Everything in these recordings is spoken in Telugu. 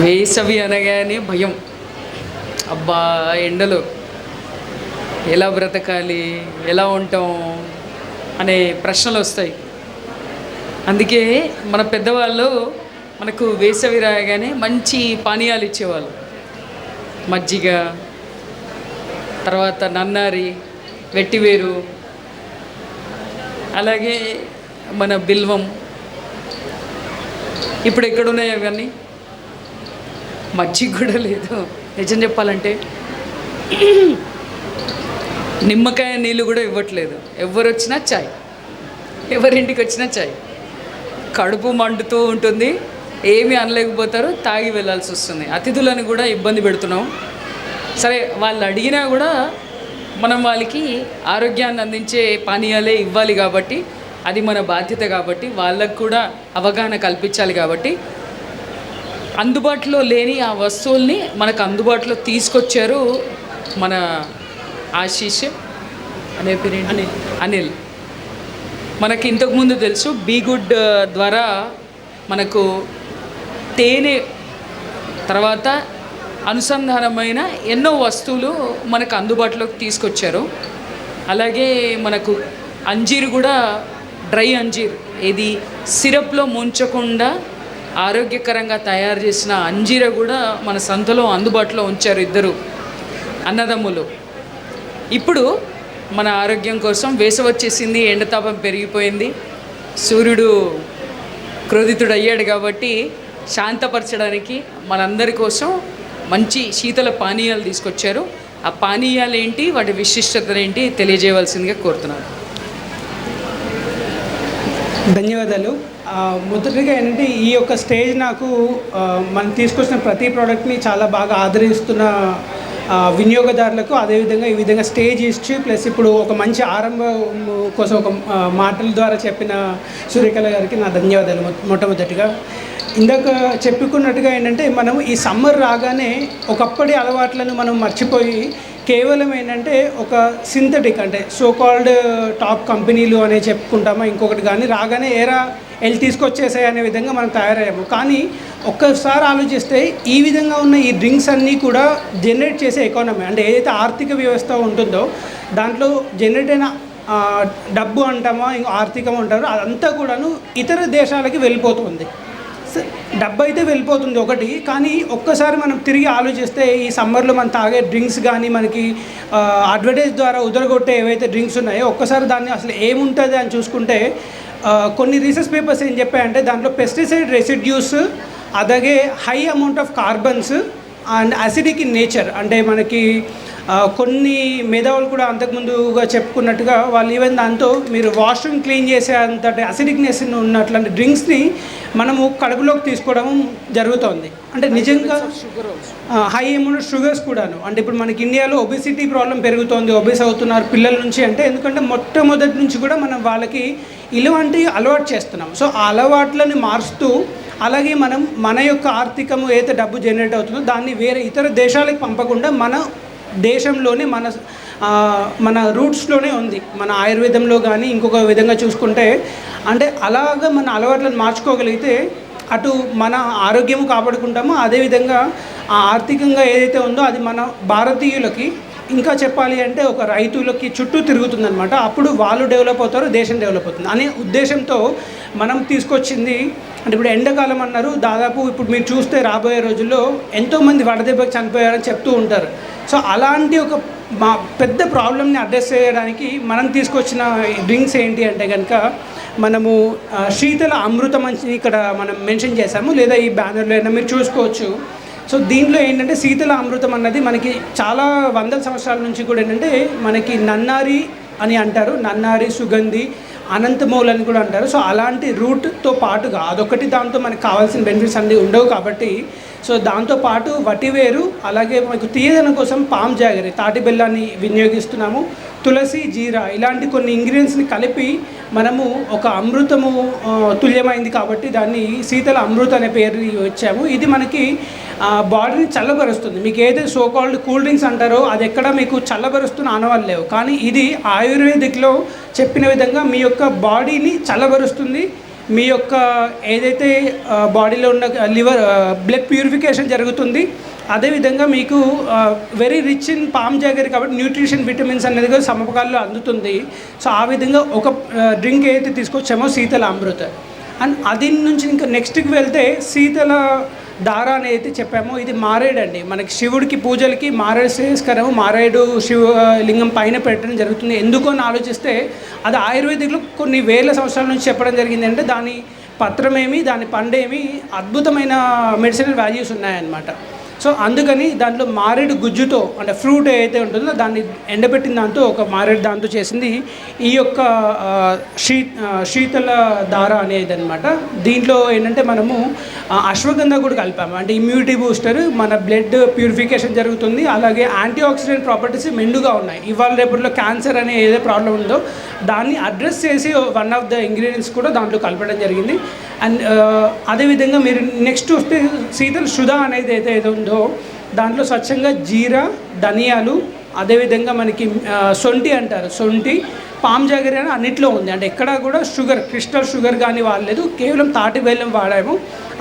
వేసవి అనగానే భయం. అబ్బా ఎండలు ఎలా బ్రతకాలి ఎలా ఉంటాం అనే ప్రశ్నలు వస్తాయి. అందుకే మన పెద్దవాళ్ళు మనకు వేసవి రాగానే మంచి పానీయాలు ఇచ్చేవాళ్ళు. మజ్జిగ తర్వాత నన్నారి వెట్టివేరు అలాగే మన బిల్వం. ఇప్పుడు ఎక్కడున్నాయి అవన్నీ? మజ్జిగ కూడా లేదు. నిజం చెప్పాలంటే నిమ్మకాయ నీళ్ళు కూడా ఇవ్వట్లేదు. ఎవరు వచ్చినా చాయ్. ఎవరింటికి వచ్చినా చాయ్. కడుపు మండుతూ ఉంటుంది. ఏమి అనలేకపోతారు. తాగి వెళ్ళాల్సి వస్తుంది. అతిథులను కూడా ఇబ్బంది పెడుతున్నాం. సరే వాళ్ళు అడిగినా కూడా మనం వాళ్ళకి ఆరోగ్యాన్ని అందించే పానీయాలే ఇవ్వాలి కాబట్టి అది మన బాధ్యత కాబట్టి వాళ్ళకు కూడా అవగాహన కల్పించాలి కాబట్టి అందుబాటులో లేని ఆ వస్తువుల్ని మనకు అందుబాటులో తీసుకొచ్చారు మన ఆశీష్ అనే పేరు అనిల్. అనిల్. మనకి ఇంతకుముందు తెలుసు బీ గుడ్ ద్వారా మనకు తేనె తర్వాత అనుసంధానమైన ఎన్నో వస్తువులు మనకు అందుబాటులోకి తీసుకొచ్చారు. అలాగే మనకు అంజీర్ కూడా డ్రై అంజీర్ ఇది సిరప్లో ముంచకుండా ఆరోగ్యకరంగా తయారు చేసిన అంజీర కూడా మన సంతలో అందుబాటులో ఉంచారు ఇద్దరు అన్నదమ్ములు. ఇప్పుడు మన ఆరోగ్యం కోసం వేసవి వచ్చేసింది ఎండతాపం పెరిగిపోయింది. సూర్యుడు క్రోధితుడు అయ్యాడు కాబట్టి శాంతపరచడానికి మనందరి కోసం మంచి శీతల పానీయాలు తీసుకొచ్చారు. ఆ పానీయాలు ఏంటి వాటి విశిష్టతలు ఏంటి తెలియజేయవలసిందిగా కోరుతున్నాను. ధన్యవాదాలు. మొదటిగా ఏంటంటే ఈ యొక్క స్టేజ్ నాకు మనం తీసుకొచ్చిన ప్రతి ప్రోడక్ట్ని చాలా బాగా ఆదరిస్తున్న వినియోగదారులకు అదేవిధంగా ఈ విధంగా స్టేజ్ ఇచ్చి ప్లస్ ఇప్పుడు ఒక మంచి ఆరంభం కోసం ఒక మాటల ద్వారా చెప్పిన సూర్యకళ గారికి నా ధన్యవాదాలు మొట్టమొదటిగా. ఇందాక చెప్పుకున్నట్టుగా ఏంటంటే మనం ఈ సమ్మర్ రాగానే ఒకప్పటి అలవాట్లను మనం మర్చిపోయి కేవలం ఏంటంటే ఒక సింథటిక్ అంటే సో కాల్డ్ టాప్ కంపెనీలు అనే చెప్పుకుంటామా ఇంకొకటి కానీ రాగానే ఏరా వెళ్ళి తీసుకొచ్చేసాయి అనే విధంగా మనం తయారయ్యాము. కానీ ఒక్కసారి ఆలోచిస్తే ఈ విధంగా ఉన్న ఈ డ్రింక్స్ అన్నీ కూడా జనరేట్ చేసే ఎకానమీ అంటే ఏదైతే ఆర్థిక వ్యవస్థ ఉంటుందో దాంట్లో జనరేట్ అయిన డబ్బు అంటామా ఇంకా ఆర్థికం అంటారు అదంతా కూడాను ఇతర దేశాలకి వెళ్ళిపోతుంది. డబ్బు అయితే వెళ్ళిపోతుంది ఒకటి కానీ ఒక్కసారి మనం తిరిగి ఆలోచిస్తే ఈ సమ్మర్లో మనం తాగే డ్రింక్స్ కానీ మనకి అడ్వర్టైజ్ ద్వారా ఉదరగొట్టే ఏవైతే డ్రింక్స్ ఉన్నాయో ఒక్కసారి దాన్ని అసలు ఏముంటుంది అని చూసుకుంటే కొన్ని రీసెర్చ్ పేపర్స్ ఏం చెప్పాయంటే దాంట్లో పెస్టిసైడ్ రెసిడ్యూస్ అలాగే high amount of carbons and acidic in nature అంటే మనకి కొన్ని మేధావులు కూడా అంతకుముందుగా చెప్పుకున్నట్టుగా వాళ్ళు ఈవెన్ దాంతో మీరు వాష్రూమ్ క్లీన్ చేసే అంతటి అసిడిక్నెస్ ఉన్నట్లాంటి డ్రింక్స్ని మనము కడుపులోకి తీసుకోవడం జరుగుతోంది. అంటే నిజంగా హై అమౌంట్ షుగర్స్ కూడాను. అంటే ఇప్పుడు మనకి ఇండియాలో ఒబిసిటీ ప్రాబ్లం పెరుగుతోంది ఒబిస్ అవుతున్నారు పిల్లల నుంచి అంటే. ఎందుకంటే మొట్టమొదటి నుంచి కూడా మనం వాళ్ళకి ఇలాంటి అలవాటు చేస్తున్నాం. సో ఆ అలవాట్లని మారుస్తూ అలాగే మనం మన యొక్క ఆర్థికము ఏదైతే డబ్బు జనరేట్ అవుతుందో దాన్ని వేరే ఇతర దేశాలకు పంపకుండా మన దేశంలోనే మన మన రూట్స్లోనే ఉంది. మన ఆయుర్వేదంలో కానీ ఇంకొక విధంగా చూసుకుంటే అంటే అలాగా మన అలవాట్లను మార్చుకోగలిగితే అటు మన ఆరోగ్యం కాపాడుకుంటామో అదేవిధంగా ఆ ఆర్థికంగా ఏదైతే ఉందో అది మన భారతీయులకి ఇంకా చెప్పాలి అంటే ఒక రైతులకి చుట్టూ తిరుగుతుందనమాట అప్పుడు వాళ్ళు డెవలప్ అవుతారు దేశం డెవలప్ అవుతుంది. అనే ఉద్దేశంతో మనం తీసుకొచ్చింది అంటే ఇప్పుడు ఎండాకాలం అన్నారు దాదాపు ఇప్పుడు మీరు చూస్తే రాబోయే రోజుల్లో ఎంతోమంది వడదెబ్బకి చనిపోయారని చెప్తూ ఉంటారు. సో అలాంటి ఒక మా పెద్ద ప్రాబ్లమ్ని అడ్రస్ చేయడానికి మనం తీసుకొచ్చిన డ్రింక్స్ ఏంటి అంటే కనుక మనము శీతల అమృతం అని ఇక్కడ మనం మెన్షన్ చేసాము లేదా ఈ బ్యానర్లో అయినా మీరు చూసుకోవచ్చు. సో దీంట్లో ఏంటంటే శీతల అమృతం అన్నది మనకి చాలా వందల సంవత్సరాల నుంచి కూడా ఏంటంటే మనకి నన్నారి అని అంటారు నన్నారి సుగంధి అనంతమూల్ అని కూడా అంటారు. సో అలాంటి రూట్తో పాటుగా అదొకటి దాంతో మనకు కావాల్సిన బెనిఫిట్స్ అన్నీ ఉండవు కాబట్టి సో దాంతో పాటు వటివేరు అలాగే మనకు తీయదనం కోసం పామ్ జాగరి తాటి బెల్లాన్ని వినియోగిస్తున్నాము తులసి జీరా ఇలాంటి కొన్ని ఇంగ్రీడియంట్స్ని కలిపి మనము ఒక అమృతము తుల్యమైంది కాబట్టి దాన్ని శీతల అమృత అనే పేరు వచ్చాము ఇది మనకి బాడీని చల్లబరుస్తుంది. మీకు ఏదైతే సో కాల్డ్ కూల్ డ్రింక్స్ అంటారో అది ఎక్కడ మీకు చల్లబరుస్తున్న ఆనవాళ్ళు లేవు. కానీ ఇది ఆయుర్వేదిక్లో చెప్పిన విధంగా మీ యొక్క బాడీని చల్లబరుస్తుంది. మీ యొక్క ఏదైతే బాడీలో ఉన్న లివర్ బ్లడ్ ప్యూరిఫికేషన్ జరుగుతుంది. అదేవిధంగా మీకు very rich in palm jaggery కాబట్టి న్యూట్రిషన్ విటమిన్స్ అనేది కూడా సమపకాల్లో అందుతుంది. సో ఆ విధంగా ఒక డ్రింక్ ఏదైతే తీసుకొచ్చామో శీతల అమృత. అండ్ అది నుంచి ఇంకా నెక్స్ట్కి వెళ్తే శీతల దార అనేది చెప్పాము చెప్పామో ఇది మారేడు అండి మనకి శివుడికి పూజలకి మారేడు శ్రేయస్కరము మారేడు శివ లింగం పైన పెట్టడం జరుగుతుంది. ఎందుకు అని ఆలోచిస్తే అది ఆయుర్వేదిక్లో కొన్ని వేల సంవత్సరాల నుంచి చెప్పడం జరిగింది అంటే దాని పత్రమేమి దాని పండేమి అద్భుతమైన మెడిసినల్ వాల్యూస్ ఉన్నాయన్నమాట. సో అందుకని దాంట్లో మారేడు గుజ్జుతో అంటే ఫ్రూట్ ఏదైతే ఉంటుందో దాన్ని ఎండబెట్టిన దాంతో ఒక మారేడు దాంతో చేసింది. ఈ యొక్క శీ శీతల దార అనేది అనమాట దీంట్లో ఏంటంటే మనము అశ్వగంధ కూడా కలిపాము. అంటే ఇమ్యూనిటీ బూస్టర్ మన బ్లడ్ ప్యూరిఫికేషన్ జరుగుతుంది. అలాగే యాంటీ ఆక్సిడెంట్ ప్రాపర్టీస్ మెండుగా ఉన్నాయి. ఇవాళ రేపట్లో క్యాన్సర్ అనే ఏదో ప్రాబ్లం ఉందో దాన్ని అడ్రస్ చేసి వన్ ఆఫ్ ద ఇంగ్రీడియంట్స్ కూడా దాంట్లో కలపడం జరిగింది. అండ్ అదేవిధంగా మీరు నెక్స్ట్ వస్తే శీతల సుధా అనేది ఏదైతే ఉందో దాంట్లో స్వచ్ఛంగా జీరా ధనియాలు అదేవిధంగా మనకి సొంటి అంటారు. సొంటి పామ్ జాగరి అని అన్నిట్లో ఉంది. అంటే ఎక్కడ కూడా షుగర్ క్రిస్టల్ షుగర్ కానీ వాడలేదు కేవలం తాటి బెల్లం వాడాము.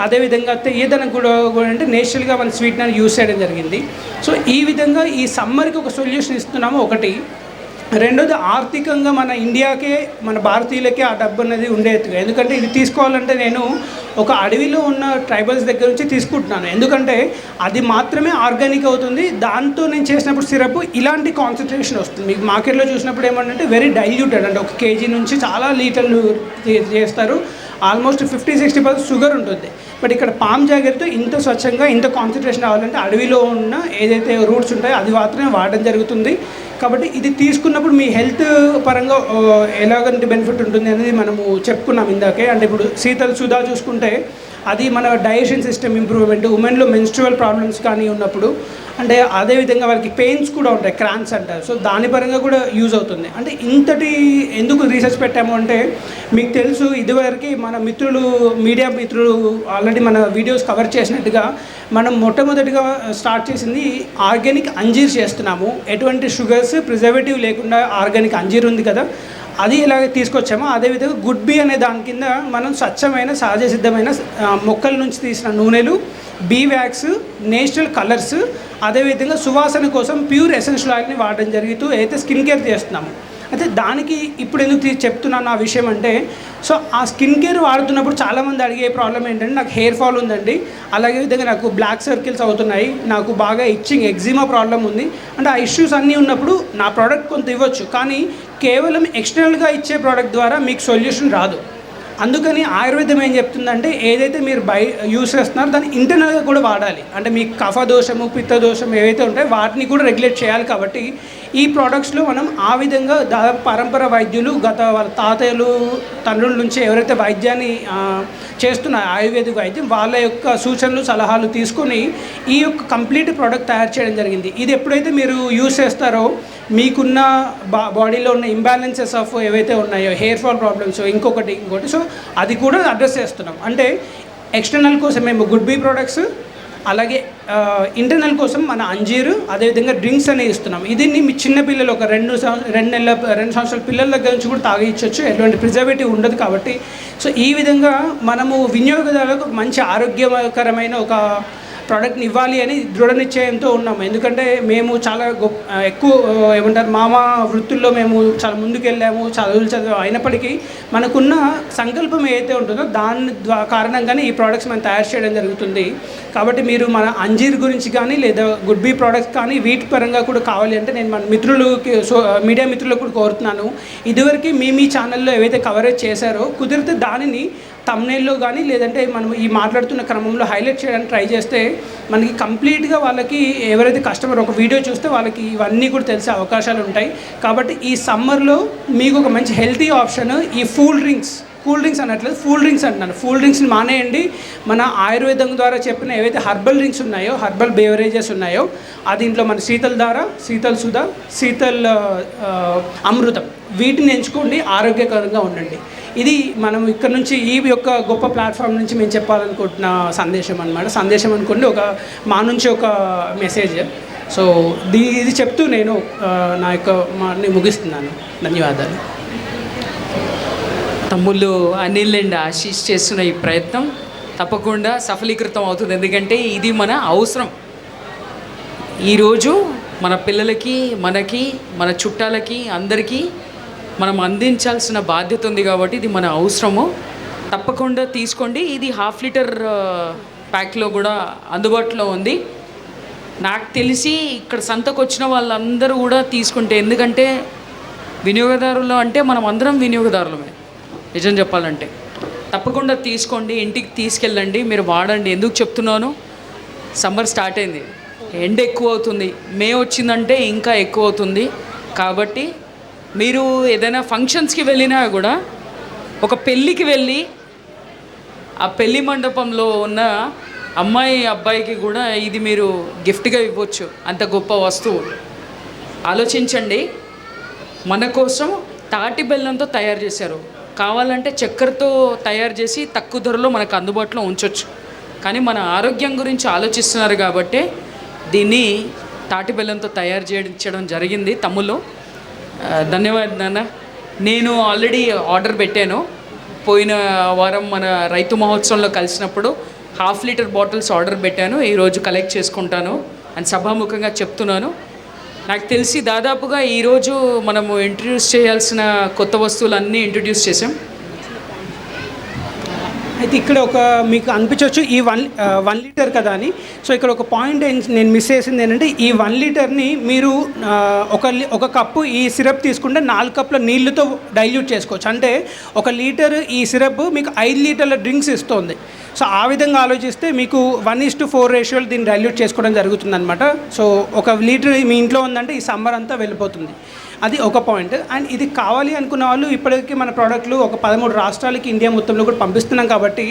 అదేవిధంగా తీయదనం కూడా కూడా అంటే నేచురల్గా మన స్వీట్నర్ యూస్ చేయడం జరిగింది. సో ఈ విధంగా ఈ సమ్మర్కి ఒక సొల్యూషన్ ఇస్తున్నాము. ఒకటి రెండోది ఆర్థికంగా మన ఇండియాకే మన భారతీయులకే ఆ డబ్బు అనేది ఉండేది ఎందుకంటే ఇది తీసుకోవాలంటే నేను ఒక అడవిలో ఉన్న ట్రైబల్స్ దగ్గర నుంచి తీసుకుంటున్నాను. ఎందుకంటే అది మాత్రమే ఆర్గానిక్ అవుతుంది. దాంతో నేను చేసినప్పుడు సిరప్ ఇలాంటి కాన్సన్ట్రేషన్ వస్తుంది. మీకు మార్కెట్లో చూసినప్పుడు ఏమంటే వెరీ డైల్యూటెడ్ అంటే ఒక కేజీ నుంచి చాలా లీటర్లు చేస్తారు. Almost fifty sixty percent sugar ఉంటుంది. బట్ ఇక్కడ పామ్ జాగర్తో ఇంత స్వచ్ఛంగా ఇంత కాన్సన్ట్రేషన్ రావాలంటే అడవిలో ఉన్న ఏదైతే రూట్స్ ఉంటాయో అది మాత్రమే వాడడం జరుగుతుంది. కాబట్టి ఇది తీసుకున్నప్పుడు మీ హెల్త్ పరంగా ఎలాగంటి ఎలాగంటే బెనిఫిట్ ఉంటుంది అనేది మనము చెప్పుకున్నాం ఇందాకే. అంటే ఇప్పుడు శీతల సుధా చూసుకుంటే అది మన డైజెషన్ సిస్టమ్ ఇంప్రూవ్మెంట్ ఉమెన్లో మెన్స్ట్రువల్ ప్రాబ్లమ్స్ కానీ ఉన్నప్పుడు అంటే అదేవిధంగా వాళ్ళకి పెయిన్స్ కూడా ఉంటాయి క్రాన్స్ అంటారు. సో దాని పరంగా కూడా యూజ్ అవుతుంది. అంటే ఇంతటి ఎందుకు రీసెర్చ్ పెట్టాము అంటే మీకు తెలుసు ఇదివరకు మన మిత్రులు మీడియా మిత్రులు ఆల్రెడీ మన వీడియోస్ కవర్ చేసినట్టుగా మనం మొట్టమొదటిగా స్టార్ట్ చేసింది ఆర్గానిక్ అంజీర్ చేస్తున్నాము. ఎటువంటి షుగర్స్ ప్రిజర్వేటివ్ లేకుండా ఆర్గానిక్ అంజీర్ ఉంది కదా అది ఇలాగ తీసుకొచ్చామో. అదేవిధంగా గుడ్ బీ అనే దాని కింద మనం స్వచ్ఛమైన సహజ సిద్ధమైన మొక్కల నుంచి తీసిన నూనెలు బీ వ్యాక్స్ నేచురల్ కలర్స్ అదేవిధంగా సువాసన కోసం ప్యూర్ ఎసెన్షియల్ ఆయిల్ని వాడడం జరుగుతూ అయితే స్కిన్ కేర్ చేస్తున్నాము అయితే దానికి ఇప్పుడు ఎందుకు చెప్తున్నాను ఆ విషయం అంటే సో ఆ స్కిన్ కేర్ వాడుతున్నప్పుడు చాలామంది అడిగే ప్రాబ్లం ఏంటంటే నాకు హెయిర్ ఫాల్ ఉందండి. అలాగే విధంగా నాకు బ్లాక్ సర్కిల్స్ అవుతున్నాయి. నాకు బాగా ఇచ్చింగ్ ఎగ్జిమా ప్రాబ్లం ఉంది. అంటే ఆ ఇష్యూస్ అన్నీ ఉన్నప్పుడు నా ప్రోడక్ట్ కొంత ఇవ్వచ్చు. కానీ కేవలం ఎక్స్టర్నల్గా ఇచ్చే ప్రోడక్ట్ ద్వారా మీకు సొల్యూషన్ రాదు. అందుకని ఆయుర్వేదం ఏం చెప్తుందంటే ఏదైతే మీరు బై యూస్ చేస్తున్నారో దాన్ని ఇంటర్నల్గా కూడా వాడాలి. అంటే మీ కఫ దోషము పిత్త దోషం ఏవైతే ఉంటాయో వాటిని కూడా రెగ్యులేట్ చేయాలి కాబట్టి ఈ ప్రోడక్ట్స్లో మనం ఆ విధంగా దాదాపు పరంపర వైద్యులు గత వాళ్ళ తాతయ్యలు తండ్రుల నుంచి ఎవరైతే వైద్యాన్ని చేస్తున్న చేస్తున్నారు ఆయుర్వేదిక వైద్యం వాళ్ళ యొక్క సూచనలు సలహాలు తీసుకొని ఈ యొక్క కంప్లీట్ ప్రోడక్ట్ తయారు చేయడం జరిగింది. ఇది ఎప్పుడైతే మీరు యూస్ చేస్తారో మీకున్న బా బాడీలో ఉన్న ఇంబ్యాలెన్సెస్ ఆఫ్ ఏవైతే ఉన్నాయో హెయిర్ ఫాల్ ప్రాబ్లమ్స్ ఇంకొకటి ఇంకోటి సో అది కూడా అడ్రస్ చేస్తున్నాం. అంటే ఎక్స్టర్నల్ కోసం మేము గుడ్ బీ ప్రోడక్ట్స్ అలాగే ఇంటర్నల్ కోసం మన అంజీరు అదేవిధంగా డ్రింక్స్ అనేవి ఇస్తున్నాం. ఇది మీ చిన్న పిల్లలు ఒక రెండు సంవ- రెండు నెలల రెండు సంవత్సరాల పిల్లల దగ్గర నుంచి కూడా తాగించవచ్చు ఎటువంటి ప్రిజర్వేటివ్ ఉండదు కాబట్టి. సో ఈ విధంగా మనము వినియోగదారులకు మంచి ఆరోగ్యకరమైన ఒక ప్రోడక్ట్ని ఇవ్వాలి అని దృఢ నిశ్చయంతో ఉన్నాము ఎందుకంటే మేము చాలా గొప్ప ఎక్కువ ఏమంటారు మామ వృత్తుల్లో మేము చాలా ముందుకెళ్ళాము చదువులు చదివాము అయినప్పటికీ మనకున్న సంకల్పం ఏదైతే ఉంటుందో దాని ద్వా కారణంగానే ఈ ప్రోడక్ట్స్ మనం తయారు చేయడం జరుగుతుంది. కాబట్టి మీరు మన అంజీర్ గురించి కానీ లేదా గుడ్ బీ ప్రోడక్ట్స్ కానీ వీటి పరంగా కూడా కావాలి అంటే నేను మన మిత్రులకి సో మీడియా మిత్రులకు కూడా కోరుతున్నాను. ఇదివరకు మీ మీ ఛానల్లో ఏవైతే కవరేజ్ చేశారో కుదిరితే దానిని తమ్నేల్లో కానీ లేదంటే మనం ఈ మాట్లాడుతున్న క్రమంలో హైలైట్ చేయడానికి ట్రై చేస్తే మనకి కంప్లీట్గా వాళ్ళకి ఎవరైతే కస్టమర్ ఒక వీడియో చూస్తే వాళ్ళకి ఇవన్నీ కూడా తెలిసే అవకాశాలు ఉంటాయి. కాబట్టి ఈ సమ్మర్లో మీకు ఒక మంచి హెల్తీ ఆప్షన్ ఈ కూల్ డ్రింక్స్ కూల్ డ్రింక్స్ అనట్లేదు కూల్ డ్రింక్స్ అంటున్నాను. కూల్ డ్రింక్స్ని మానేయండి. మన ఆయుర్వేదం ద్వారా చెప్పిన ఏవైతే హర్బల్ డ్రింక్స్ ఉన్నాయో హర్బల్ బేవరేజెస్ ఉన్నాయో అది దీంట్లో మన శీతల్ దార శీతల్ సుధా శీతల్ అమృతం. వీటిని ఎంచుకోండి ఆరోగ్యకరంగా ఉండండి. ఇది మనం ఇక్కడ నుంచి ఈ యొక్క గొప్ప ప్లాట్ఫామ్ నుంచి మేము చెప్పాలనుకుంటున్న సందేశం అనమాట సందేశం అనుకోండి ఒక మా నుంచి ఒక మెసేజ్ సో దీ ఇది చెప్తూ నేను నా యొక్క మాని ముగిస్తున్నాను. ధన్యవాదాలు. తమ్ముళ్ళు అనిల్ అండ్ ఆశీష్ చేస్తున్న ఈ ప్రయత్నం తప్పకుండా సఫలీకృతం అవుతుంది. ఎందుకంటే ఇది మన అవసరం. ఈరోజు మన పిల్లలకి మనకి మన చుట్టాలకి అందరికీ మనం అందించాల్సిన బాధ్యత ఉంది కాబట్టి ఇది మన అవసరము. తప్పకుండా తీసుకోండి. ఇది హాఫ్ లీటర్ ప్యాక్లో కూడా అందుబాటులో ఉంది. నాకు తెలిసి ఇక్కడ సంతకు వచ్చిన వాళ్ళందరూ కూడా తీసుకుంటే ఎందుకంటే వినియోగదారులు అంటే మనం అందరం వినియోగదారులమే నిజం చెప్పాలంటే. తప్పకుండా తీసుకోండి ఇంటికి తీసుకెళ్ళండి మీరు వాడండి. ఎందుకు చెప్తున్నాను? సమ్మర్ స్టార్ట్ అయింది. ఎండ ఎక్కువ అవుతుంది. మే వచ్చిందంటే ఇంకా ఎక్కువ అవుతుంది. కాబట్టి మీరు ఏదైనా ఫంక్షన్స్కి వెళ్ళినా కూడా ఒక పెళ్ళికి వెళ్ళి ఆ పెళ్ళి మండపంలో ఉన్న అమ్మాయి అబ్బాయికి కూడా ఇది మీరు గిఫ్ట్గా ఇవ్వచ్చు. అంత గొప్ప వస్తువు. ఆలోచించండి. మన కోసం తాటి బెల్లంతో తయారు చేశారు. కావాలంటే చక్కెరతో తయారు చేసి తక్కువ ధరలో మనకు అందుబాటులో ఉంచవచ్చు కానీ మన ఆరోగ్యం గురించి ఆలోచిస్తున్నారు కాబట్టి దీన్ని తాటి బెల్లంతో తయారు చేయించడం జరిగింది తమ్ముళ్ళు. ధన్యవాదాలు నాన్న. నేను ఆల్రెడీ ఆర్డర్ పెట్టాను. పోయిన వారం మన రైతు మహోత్సవంలో కలిసినప్పుడు హాఫ్ లీటర్ బాటిల్స్ ఆర్డర్ పెట్టాను. ఈరోజు కలెక్ట్ చేసుకుంటాను అని సభాముఖంగా చెప్తున్నాను. నాకు తెలిసి దాదాపుగా ఈరోజు మనము ఇంట్రడ్యూస్ చేయాల్సిన కొత్త వస్తువులన్నీ ఇంట్రడ్యూస్ చేసాం అయితే ఇక్కడ ఒక మీకు అనిపించవచ్చు ఈ వన్ వన్ లీటర్ కదా అని. సో ఇక్కడ ఒక పాయింట్ నేను మిస్ చేసింది ఏంటంటే ఈ వన్ లీటర్ని మీరు ఒక ఒక కప్పు ఈ సిరప్ తీసుకుంటే నాలుగు కప్పుల నీళ్ళతో డైల్యూట్ చేసుకోవచ్చు. అంటే ఒక లీటర్ ఈ సిరప్ మీకు ఐదు లీటర్ల డ్రింక్స్ ఇస్తుంది. సో ఆ విధంగా ఆలోచిస్తే మీకు వన్ ఇస్ టు ఫోర్ రేషియోలు దీన్ని డైల్యూట్ చేసుకోవడం జరుగుతుందన్నమాట. సో ఒక లీటర్ మీ ఇంట్లో ఉందంటే ఈ సమ్మర్ అంతా వెళ్ళిపోతుంది. అది ఒక పాయింట్ అండ్ ఇది కావాలి అనుకున్న వాళ్ళు ఇప్పటికీ మన ప్రోడక్ట్లు ఒక పదమూడు రాష్ట్రాలకి ఇండియా మొత్తంలో కూడా పంపిస్తున్నాం కాబట్టి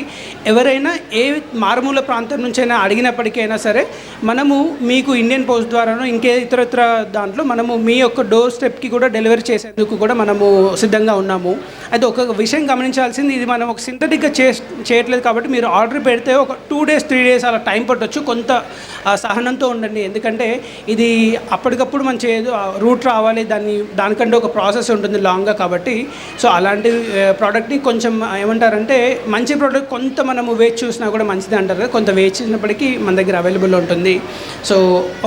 ఎవరైనా ఏ మారుమూల ప్రాంతం నుంచైనా అడిగినప్పటికైనా సరే మనము మీకు ఇండియన్ పోస్ట్ ద్వారానో ఇంకే ఇతర ఇతర దాంట్లో మనము మీ యొక్క డోర్ స్టెప్కి కూడా డెలివరీ చేసేందుకు కూడా మనము సిద్ధంగా ఉన్నాము. అయితే ఒక విషయం గమనించాల్సింది ఇది మనం ఒక సింథటిక్గా చే చేయట్లేదు కాబట్టి మీరు ఆర్డర్ పెడితే ఒక టూ డేస్ త్రీ డేస్ అలా టైం పట్టొచ్చు. కొంత సహనంతో ఉండండి. ఎందుకంటే ఇది అప్పటికప్పుడు మనం చేయదు రూట్ రావాలి దాన్ని దానికంటే ఒక ప్రాసెస్ ఉంటుంది లాంగ్గా కాబట్టి. సో అలాంటి ప్రోడక్ట్ని కొంచెం ఏమంటారంటే మంచి ప్రోడక్ట్ కొంత మనము వేచి చూసినా కూడా మంచిది అంటారు కదా, కొంత వేచి చూసినప్పటికీ మన దగ్గర అవైలబుల్ ఉంటుంది. సో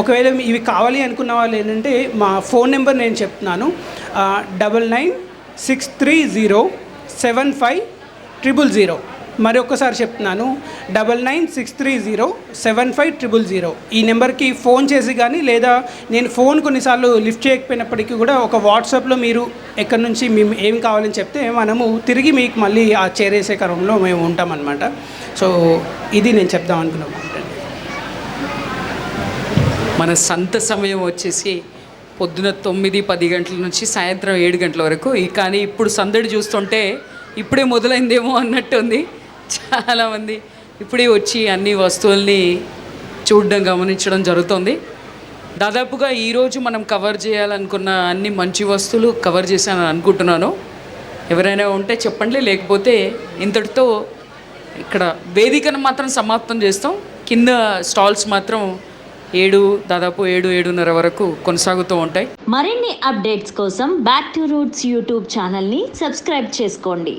ఒకవేళ ఇవి కావాలి అనుకున్న వాళ్ళు ఏంటంటే మా ఫోన్ నెంబర్ నేను చెప్తున్నాను. Double nine six three zero seven five triple zero. మరొకసారి చెప్తున్నాను. Double nine six three zero seven five triple zero. ఈ నెంబర్కి ఫోన్ చేసి కానీ లేదా నేను ఫోన్ కొన్నిసార్లు లిఫ్ట్ చేయకపోయినప్పటికీ కూడా ఒక వాట్సాప్లో మీరు ఎక్కడి నుంచి మేము ఏం కావాలని చెప్తే మనము తిరిగి మీకు మళ్ళీ ఆ చేరేసే క్రమంలో మేము ఉంటామన్నమాట. సో ఇది నేను చెప్దాం అనుకున్నాను. మన సంత సమయం వచ్చేసి పొద్దున తొమ్మిది పది గంటల నుంచి సాయంత్రం ఏడు గంటల వరకు. ఈ కానీ ఇప్పుడు సందడి చూస్తుంటే ఇప్పుడే మొదలైందేమో అన్నట్టు ఉంది చాలామంది ఇప్పుడే వచ్చి అన్ని వస్తువుల్ని చూడడం గమనించడం జరుగుతుంది. దాదాపుగా ఈరోజు మనం కవర్ చేయాలనుకున్న అన్ని మంచి వస్తువులు కవర్ చేశానని అనుకుంటున్నాను. ఎవరైనా ఉంటే చెప్పండి లేకపోతే ఇంతటితో ఇక్కడ వేదికను మాత్రం సమాప్తం చేస్తాం. కింద స్టాల్స్ మాత్రం ఏడు దాదాపు ఏడు ఏడున్నర వరకు కొనసాగుతూ ఉంటాయి. మరిన్ని అప్డేట్స్ కోసం బ్యాక్ టు రూట్స్ యూట్యూబ్ ఛానల్ని సబ్స్క్రైబ్ చేసుకోండి.